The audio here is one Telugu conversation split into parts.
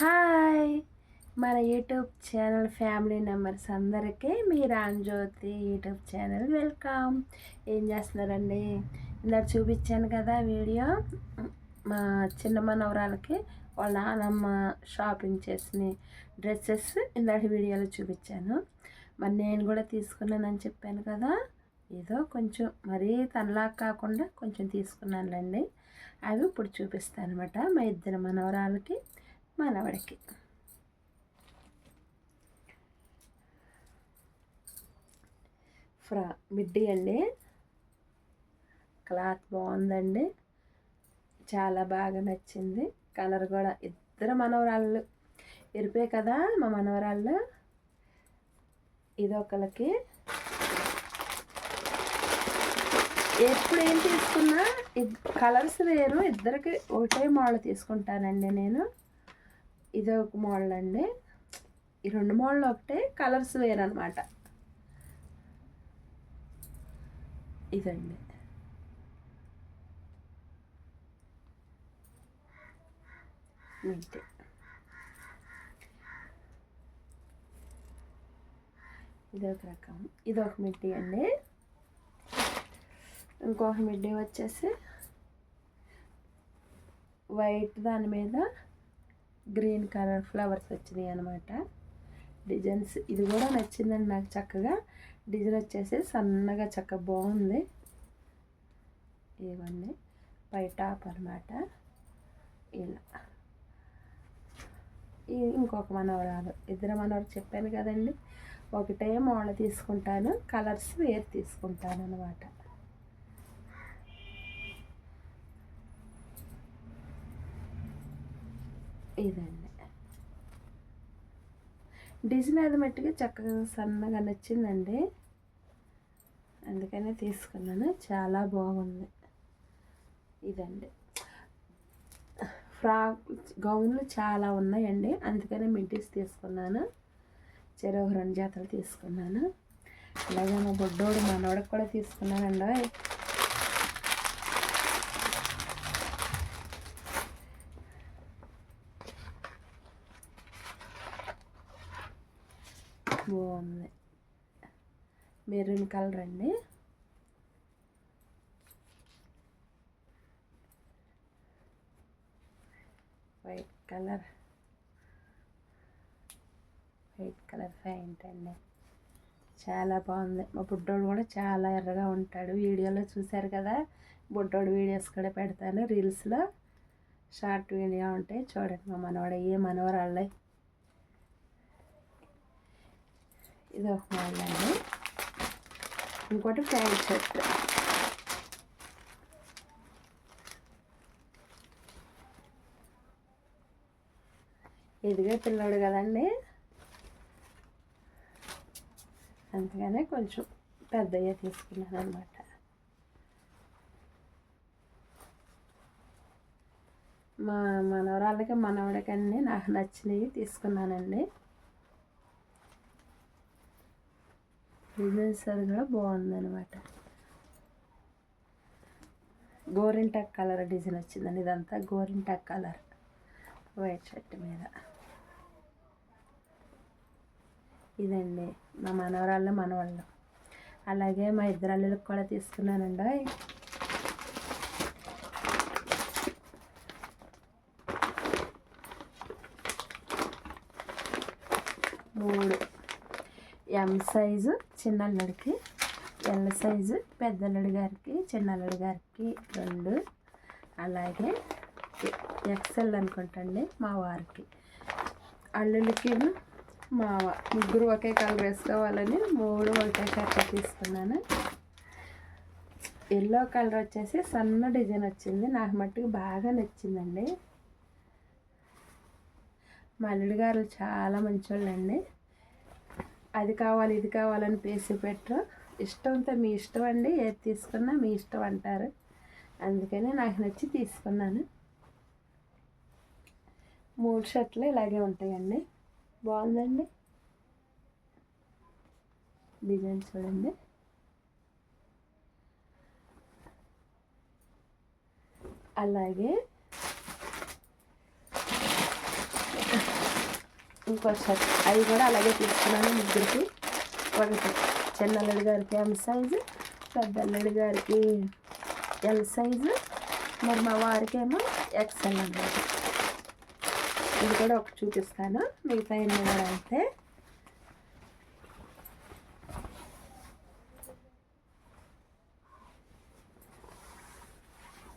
హాయ్. మన యూట్యూబ్ ఛానల్ ఫ్యామిలీ మెంబర్స్ అందరికీ మీ రాంజ్యోతి యూట్యూబ్ ఛానల్ వెల్కమ్. ఏం చేస్తున్నారండి? ఇందాక చూపించాను కదా వీడియో. మా చిన్న మనవరాలకి వాళ్ళ నాన్నమ్మ షాపింగ్ చేసిన డ్రెస్సెస్ ఇందాక వీడియోలో చూపించాను. మరి నేను కూడా తీసుకున్నానని చెప్పాను కదా. ఏదో కొంచెం మరీ తనలా కాకుండా కొంచెం తీసుకున్నానులేండి. అవి ఇప్పుడు చూపిస్తాను అనమాట మా ఇద్దరు మనవరాలకి. మనవడికి. ఫ్రా మిడ్డీ అండి. క్లాత్ బాగుందండి. చాలా బాగా నచ్చింది. కలర్ కూడా ఇద్దరు మనవరాళ్ళు. ఎరిపే కదా మా మనవరాళ్ళు. ఇదొకళ్ళకి. ఎప్పుడు ఏం తీసుకున్నా కలర్స్ వేరు. ఇద్దరికి ఒకటే మోడల్ తీసుకుంటానండి నేను. ఇది ఒక మోడల్ అండి. ఈ రెండు మోడల్ ఒకటే కలర్స్ వేరనమాట అనమాట ఇదండి. మిడ్డీ ఇది ఒక రకం. ఇది ఒక మిడ్డీ అండి. ఇంకొక మిడ్డీ వచ్చేసి వైట్ దాని మీద గ్రీన్ కలర్ ఫ్లవర్స్ వచ్చినాయి అనమాట డిజైన్స్ ఇది కూడా నచ్చిందండి నాకు చక్కగా. డిజైన్ వచ్చేసి సన్నగా చక్కగా బాగుంది. ఇవన్నీ పై టాప్ అనమాట ఇలా. ఇంకొక మనవరాలు. ఇద్దరు మనవరు చెప్పాను కదండి. ఒకటే మోడ తీసుకుంటాను. కలర్స్ వేరు తీసుకుంటాను అనమాట ఇదండి. డిజైన్ అది మట్టిగా చక్కగా సన్నగా నచ్చిందండి. అందుకనే తీసుకున్నాను. చాలా బాగుంది. ఇదండి. ఫ్రాక్ గౌన్లు చాలా ఉన్నాయండి. అందుకనే మిడ్డీస్ తీసుకున్నాను. చెరో రెండు జాతలు తీసుకున్నాను. అలాగే మా బొడ్డోడు మనోడికి కూడా తీసుకున్నానండి. బాగుంది. మెరూన్ కలర్ అండి. White colour. White colour pant అండి. చాలా బాగుంది. మా బుడ్డోడు కూడా చాలా ఎర్రగా ఉంటాడు. వీడియోలో చూశారు కదా? బుడ్డోడు వీడియోస్ కూడా పెడతాను రీల్స్లో. షార్ట్ వీడియో ఉంటాయి. చూడండి మా మనవాడు ఏ మనవరాళ్ళే. ఇది ఒక మోడల్ అండి ఇంకోటి ప్యాంట్ షర్ట్ ఎదిగే పిల్లోడు కదండి. అందుకనే కొంచెం పెద్దయ్య తీసుకున్నాను అనమాట మా మనవరాళ్ళకి మనవడికన్నీ నాకు నచ్చినవి తీసుకున్నానండి. డిజైన్స్ అది కూడా బాగుందనమాట గోరింటాక్ కలర్ డిజైన్ వచ్చిందండి ఇదంతా గోరింటాక్ కలర్. వైట్ షర్ట్ మీద. ఇదండి మా మనవరాళ్ళు మనవాళ్ళు. అలాగే మా ఇద్దరు అల్లులకు కూడా తీసుకున్నానండి మూడు ఎం సైజు చిన్నల్లుడికి ఎల్ సైజు పెద్దల్లుడి గారికి చిన్నల్లుడి గారికి రెండు. అలాగే ఎక్సెల్ అనుకుంటండి మా వారికి. అల్లుడికి మా ముగ్గురు ఒకే కలర్ వేసుకోవాలని మూడు ఒకటే కలర్ తీసుకున్నాను. ఎల్లో కలర్ వచ్చేసి సన్న డిజైన్ వచ్చింది. నాకు మట్టుకు బాగా నచ్చిందండి. మా అల్లుడి గారు చాలా మంచోళ్ళండి. అది కావాలి ఇది కావాలని పేసి పెట్టరు ఇష్టంతో మీ ఇష్టం అండి ఏది తీసుకున్నా మీ ఇష్టం అంటారు. అందుకని నాకు నచ్చి తీసుకున్నాను. మూడు షర్ట్లు ఇలాగే ఉంటాయండి. బాగుందండి? డిజైన్ చూడండి. అలాగే ఇంకో షర్ట్ అవి కూడా అలాగే తీసుకున్నాను ముగ్గురికి ఒకటి చిన్న అల్లుడి గారికి ఎం సైజు పెద్దల్లుడి గారికి ఎల్ సైజు మరి మా వారికి ఏమో ఎక్స్ఎల్ అన్నమాట ఇది కూడా ఒకటి చూపిస్తాను మిగతా ఎన్ని కూడా అయితే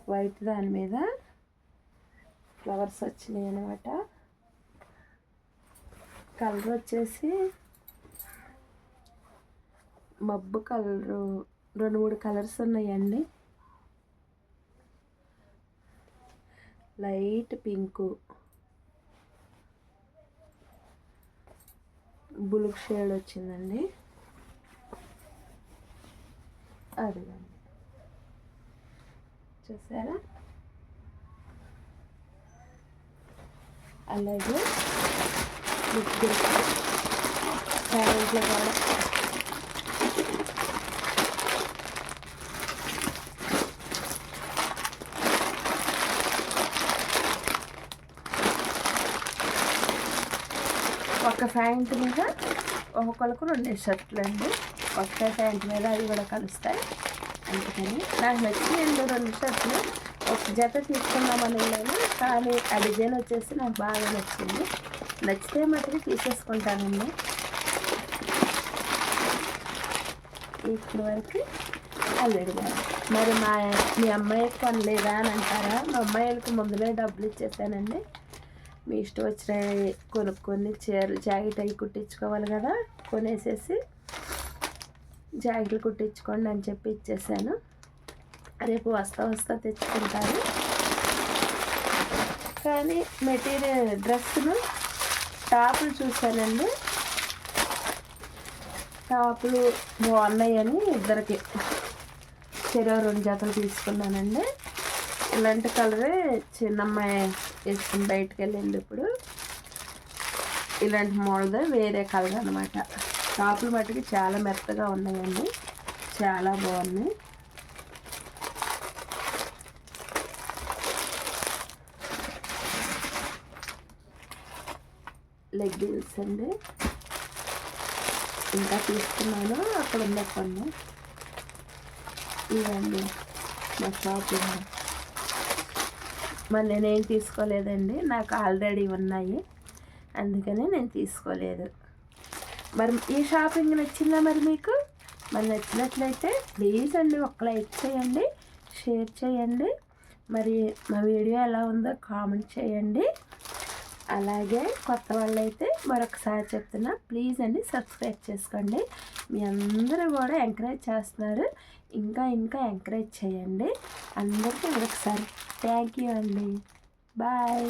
వైట్ దాని మీద ఫ్లవర్స్ వచ్చినాయి అనమాట కలర్ వచ్చేసి మబ్బు కలరు రెండు మూడు కలర్స్ ఉన్నాయండి. Light pink. బ్లూ షేడ్ వచ్చిందండి. అదిగండి. చూసారా? అలాగే ప్యారెంట్లో కూడా ఒక ప్యాంట్ మీద ఒక్కొక్కరికి రెండు షర్ట్లు అండి. ఒకే ప్యాంట్ మీద అవి కూడా కలుస్తాయి. అందుకని నాకు నచ్చిన రెండు షర్ట్లు. ఒక జత తీసుకుందామని కానీ ఆ డిజైన్ వచ్చేసి నాకు బాగా నచ్చింది. నచ్చితే మటుకు తీసేసుకుంటానండి ఇప్పటి వరకు అల్లుడు మరి మా మీ అమ్మాయికి కొనలేదా అని అంటారా? మా అమ్మాయిలకి ముందులే డబ్బులు ఇచ్చేసానండి. మీ ఇష్టం వచ్చిన కొనుక్కొని చీరలు జాకెట్ అవి కుట్టించుకోవాలి కదా కొనేసేసి జాకెట్లు కుట్టించుకోండి అని చెప్పి ఇచ్చేసాను. రేపు వస్తా వస్తా తెచ్చుకుంటాను. కానీ మెటీరియల్ డ్రెస్సును టాపులు చూశానండి. టాపులు బాగున్నాయని ఇద్దరికి చెరువు రెండు జతలు తీసుకున్నానండి. ఇలాంటి కలరే చిన్నమ్మాయి వేసుకుని బయటకు వెళ్ళింది ఇప్పుడు. ఇలాంటి మోడల్ వేరే కలర్ అనమాట టాపులు మట్టుకు చాలా మెత్తగా ఉన్నాయండి. చాలా బాగున్నాయి. లెగ్గిన్స్ అండి. ఇంకా తీసుకున్నాను. అక్కడ ఉన్న పన్ను. ఇవన్నీ మా షాపింగ్ మరి నేనేం తీసుకోలేదండి. నాకు ఆల్రెడీ ఉన్నాయి. అందుకనే నేను తీసుకోలేదు. మరి ఈ షాపింగ్ నచ్చిందా మరి మీకు? మరి నచ్చినట్లయితే ప్లీజ్ అండి ఒక లైక్ చేయండి షేర్ చేయండి. మరి మా వీడియో ఎలా ఉందో కామెంట్ చేయండి. అలాగే కొత్త వాళ్ళైతే మరొకసారి చెప్తున్నా ప్లీజ్ అండి సబ్స్క్రైబ్ చేసుకోండి. మీ అందరూ కూడా ఎంకరేజ్ చేస్తున్నారు. ఇంకా ఇంకా ఎంకరేజ్ చేయండి. అందరికీ మరొకసారి థ్యాంక్ యూ అండి. బాయ్.